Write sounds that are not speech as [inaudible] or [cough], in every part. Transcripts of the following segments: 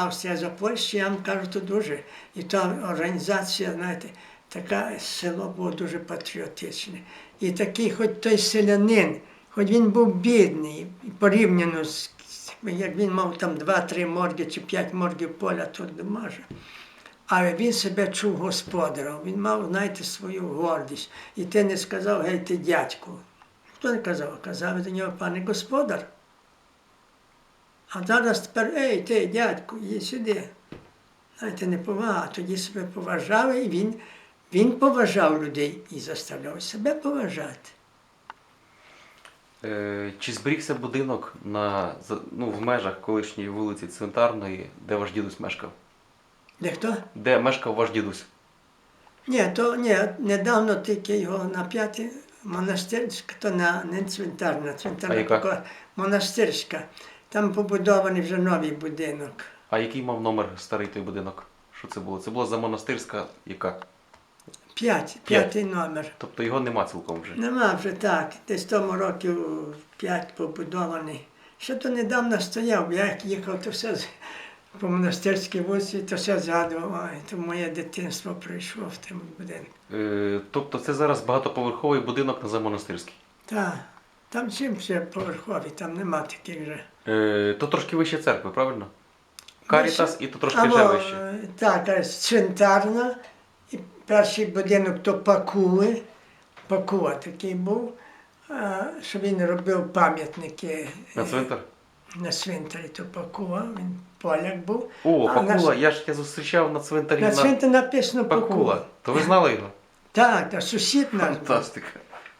Австрія, за Польщі, я вам кажу, то дуже. І там організація, знаєте, таке село було дуже патріотичне. І такий, хоч той селянин, хоч він був бідний, порівняно з як він мав там два-три морги чи п'ять моргів поля, то може. Але він себе чув господарем, він мав, знаєте, свою гордість. І ти не сказав, гей, ти дядьку. Хто не казав? Казав до нього, пане господар. А зараз тепер, ей, ти, дядьку, їдь сюди. Знаєте, не повага. Тоді себе поважали, і він, він поважав людей і заставляв себе поважати. Е, Чи зберігся будинок на, ну, в межах колишньої вулиці Цвинтарної, де ваш дідусь мешкав? Де хто? Де мешкав ваш дідусь? Ні, то ні, недавно тільки його на п'ятій монастирська, то на не цвинтарна, А цвинтарна яка? монастирська. Там побудований вже новий будинок. А який мав номер старий той будинок? Що це було? Це була за монастирська яка? П'ять, п'ятий номер. Тобто його нема цілком вже. Нема вже так, десь тому років п'ять побудований. Ще то недавно стояв, я як їхав, то все по монастирській вулиці, то все згадував, то моє дитинство пройшло в тому будинку. Е, тобто це зараз багатоповерховий будинок на Замонастирській. Так, там все поверхові, там нема таких вже. Е, то трошки вище церкви, правильно? Карітас і то трошки Або, ще вище. е, Так, цвинтарна, і перший будинок то Пакули, Пакула такий був, а, що він робив пам'ятники. На е, цвинтар? На свинтарі то Пакула, він поляк був. О, А Пакула, на- я ж я зустрічав на цвинтарі На на свинтарі написано Пакула. Пакула. То ви знали його? Так, та сусід наш був. Фантастика.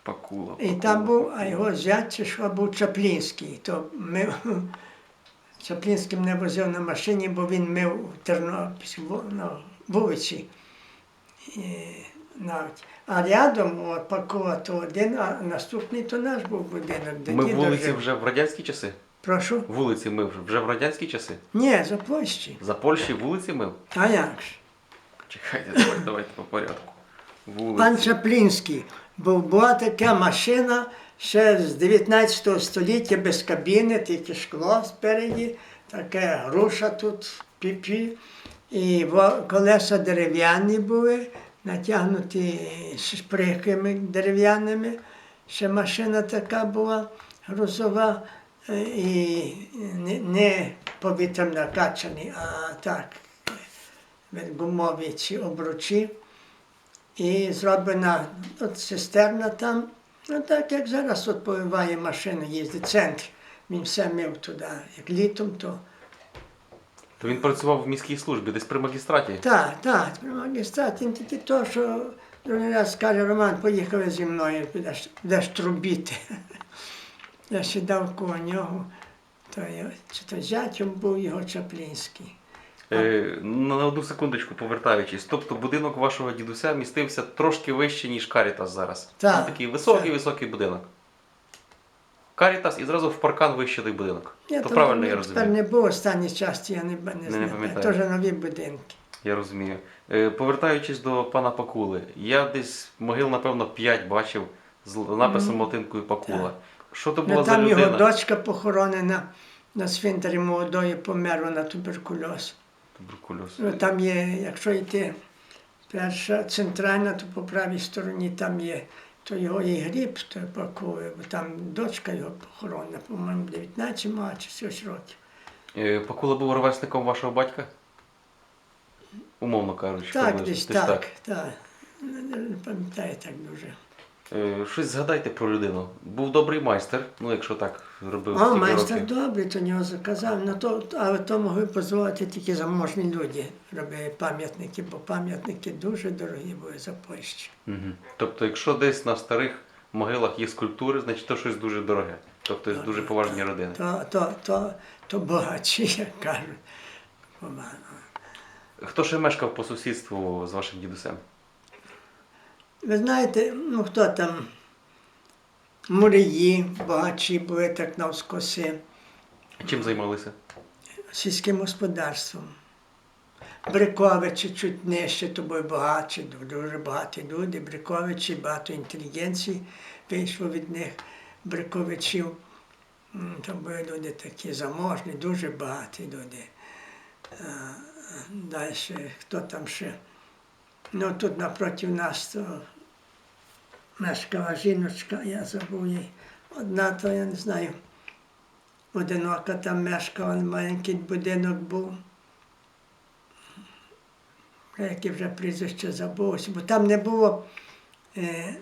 Пакула. І Пакула. там був, а його зять чи що був Чаплінський. То ми [laughs] Чаплінський мене возив на машині, бо він мив у Тернопіль на вулиці. І, навіть. А рядом от Пакова то один, а наступний то наш був будинок. де Ми вулиці жив. вже в радянські часи? Прошу? Вулиці ми вже, вже в радянські часи? Ні, за площі. За Польщі вулиці мив? А як ж? Чекайте, давайте, давайте по порядку. Вулиці. Пан Чаплінський, бо була така машина ще з 19 століття без кабіни, тільки шкло спереді, таке груша тут піпі. І колеса дерев'яні були, натягнуті шприхами дерев'яними. Ще машина така була грузова е, і не, не повітрям накачані, а так, е, гумові ці обручі. І зроблена от цистерна там, ну так як зараз от повиває машина, їздить центр. Він все мив туди. Як літом, то То він працював в міській службі, десь при магістраті. так, так, при магістраті він тільки то, що другий раз каже, Роман, поїхали зі мною, підеш, будеш трубіти. Я сідав коло нього, то чи то зятем був його Чаплінський. Е, на одну секундочку повертаючись. Тобто будинок вашого дідуся містився трошки вище, ніж Карітас зараз. Так, Ну, такий високий, високий будинок. Карітас і зразу в паркан вище той будинок. Ні, то то правильно я тепер не було останній час, я не, не, не знаю. пам'ятаю. Теж нові будинки. Я розумію. Е, повертаючись до пана Пакули, я десь могил, напевно, 5 бачив з написом латинкою Пакула. Так. Що то Ну, була за там людина? його дочка похоронена на цвинтарі молодої померла на туберкульоз. Туберкульоз. Ну, там є, якщо йти перша центральна, то по правій стороні там є то його і гріб, то пакує, бо там дочка його похоронена, по-моєму, 19 мала чи щось років. Е, Пакула був ровесником вашого батька? Умовно кажучи, Так, приблизно. десь так, так. Не, не пам'ятаю так дуже. Е, Щось згадайте про людину. Був добрий майстер, ну якщо так робив А, майстер добрий, то нього заказав, ну, то, але то могли дозволити тільки заможні люди робили пам'ятники, бо пам'ятники дуже дорогі були за Польщі. Мгм. Тобто, якщо десь на старих могилах є скульптури, значить то щось дуже дороге. Тобто дуже поважні родини. То, то, то, то багачі, як кажуть. Хто ще мешкав по сусідству з вашим дідусем? Ви знаєте, ну хто там? Мурії, багачі були так навскоси, Чим займалися? сільським господарством. Бриковичі чуть нижче, то були багатші, дуже багаті люди. Бриковичі, багато інтелігенції вийшло від них, Бриковичів. М, То були люди такі заможні, дуже багаті люди. Е, далі, хто там ще. Ну тут напроти нас то мешкала жіночка, я забув її. Одна, то я не знаю. Одинока там мешкала, маленький будинок був. Яке вже прізвище забулося, бо там не було е,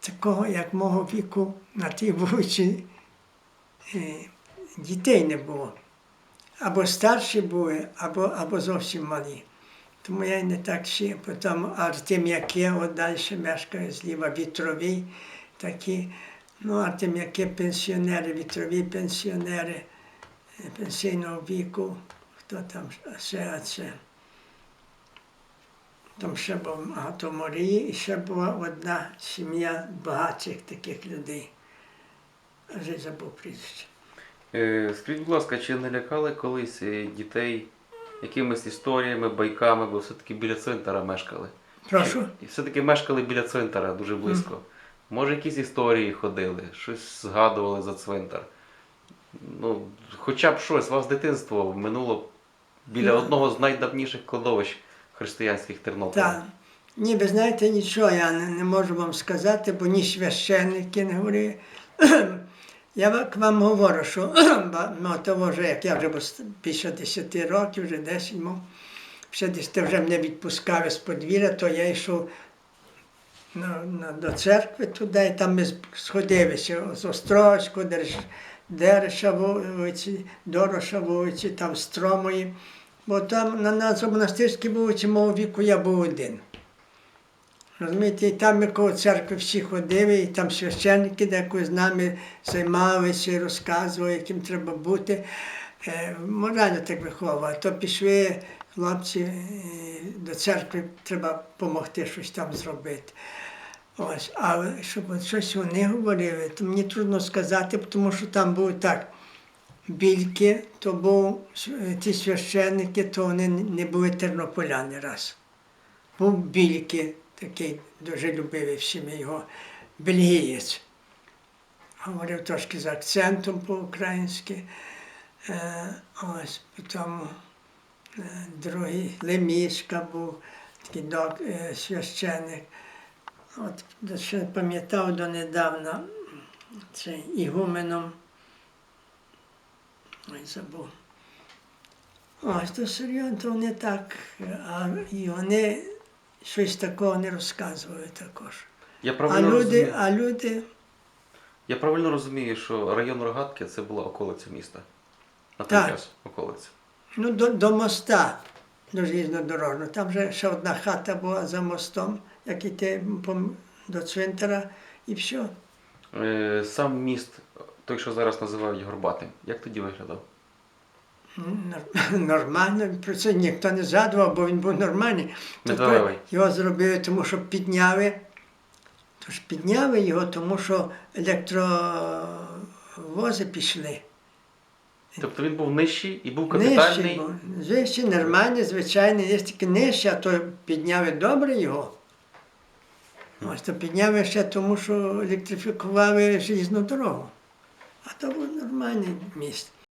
такого, як мого віку на тій вулиці е, дітей не було. Або старші були, або, або зовсім малі. Тому я не так ще. Потім Артем'яки, от далі мешкає зліва вітрові такі. Ну, Артем'яки пенсіонери, вітрові пенсіонери е, пенсійного віку. Хто там ще, це? Там ще був багато Марії, і ще була одна сім'я багатших таких людей. Вже забув прізвище. Е, Скажіть, будь ласка, чи не лякали колись е, дітей якимись історіями, байками, бо все-таки біля цвинтара мешкали? Прошу. І все-таки мешкали біля цвинтара дуже близько. Може, якісь історії ходили, щось згадували за цвинтар. Ну, хоча б щось, вас дитинство минуло біля одного з найдавніших кладовищ християнських Тернополя. Так. Ні, ви знаєте, нічого я не, не можу вам сказати, бо ні священники не говорили. Я ва- вам говорю, що [clears throat] ну, того вже, як я вже більше 10 років, вже 10 мов, ще десь ти вже мене відпускали з подвір'я, то я йшов на, на, до церкви туди, і там ми сходилися з Острозьку, Дереша вулиці, Дороша вулиці, там Стромої. Бо там на нас у монастирській вулиці мого віку я був один. Розумієте, і там ми коло церкви всі ходили, і там священники деколи з нами займалися і розказували, яким треба бути. Е, Морально так виховували. То пішли хлопці е, до церкви, треба допомогти щось там зробити. Ось, але щоб щось вони говорили, то мені трудно сказати, тому що там було так. Більки, то був е, ті священники, то вони не були тернополяни раз. Був більки, такий дуже любили всі ми його, бельгієць. Говорив трошки з акцентом по-українськи. Е, ось потім е, другий Лемішка був, такий док, е, священник. От ще пам'ятав донедавна цей ігуменом. Ой, забув. Ось то серйозно, то вони так, а і вони щось такого не розказували також. Я А правильно, люди, розумію, а люди, я правильно розумію, що район Рогатки це була околиця міста. На той Так. час околиця. ну, до, до моста, до железнодорожного. Там вже ще одна хата була за мостом, як іти по, до цвинтара, і все. Е, Сам міст, той, що зараз називають Горбатим, як тоді виглядав? Нор- [laughs] Нормально, про це ніхто не згадував, бо він був нормальний. Тобто його зробили, тому що підняли. Тож підняли його, тому що електровози пішли. Тобто він був нижчий і був Нижчий капітальний. був. Вищий, нормальний, звичайний, є тільки нижче, а то підняли добре його. Ось то підняли ще тому, що електрифікували желізну дорогу. А то був нормальний міст.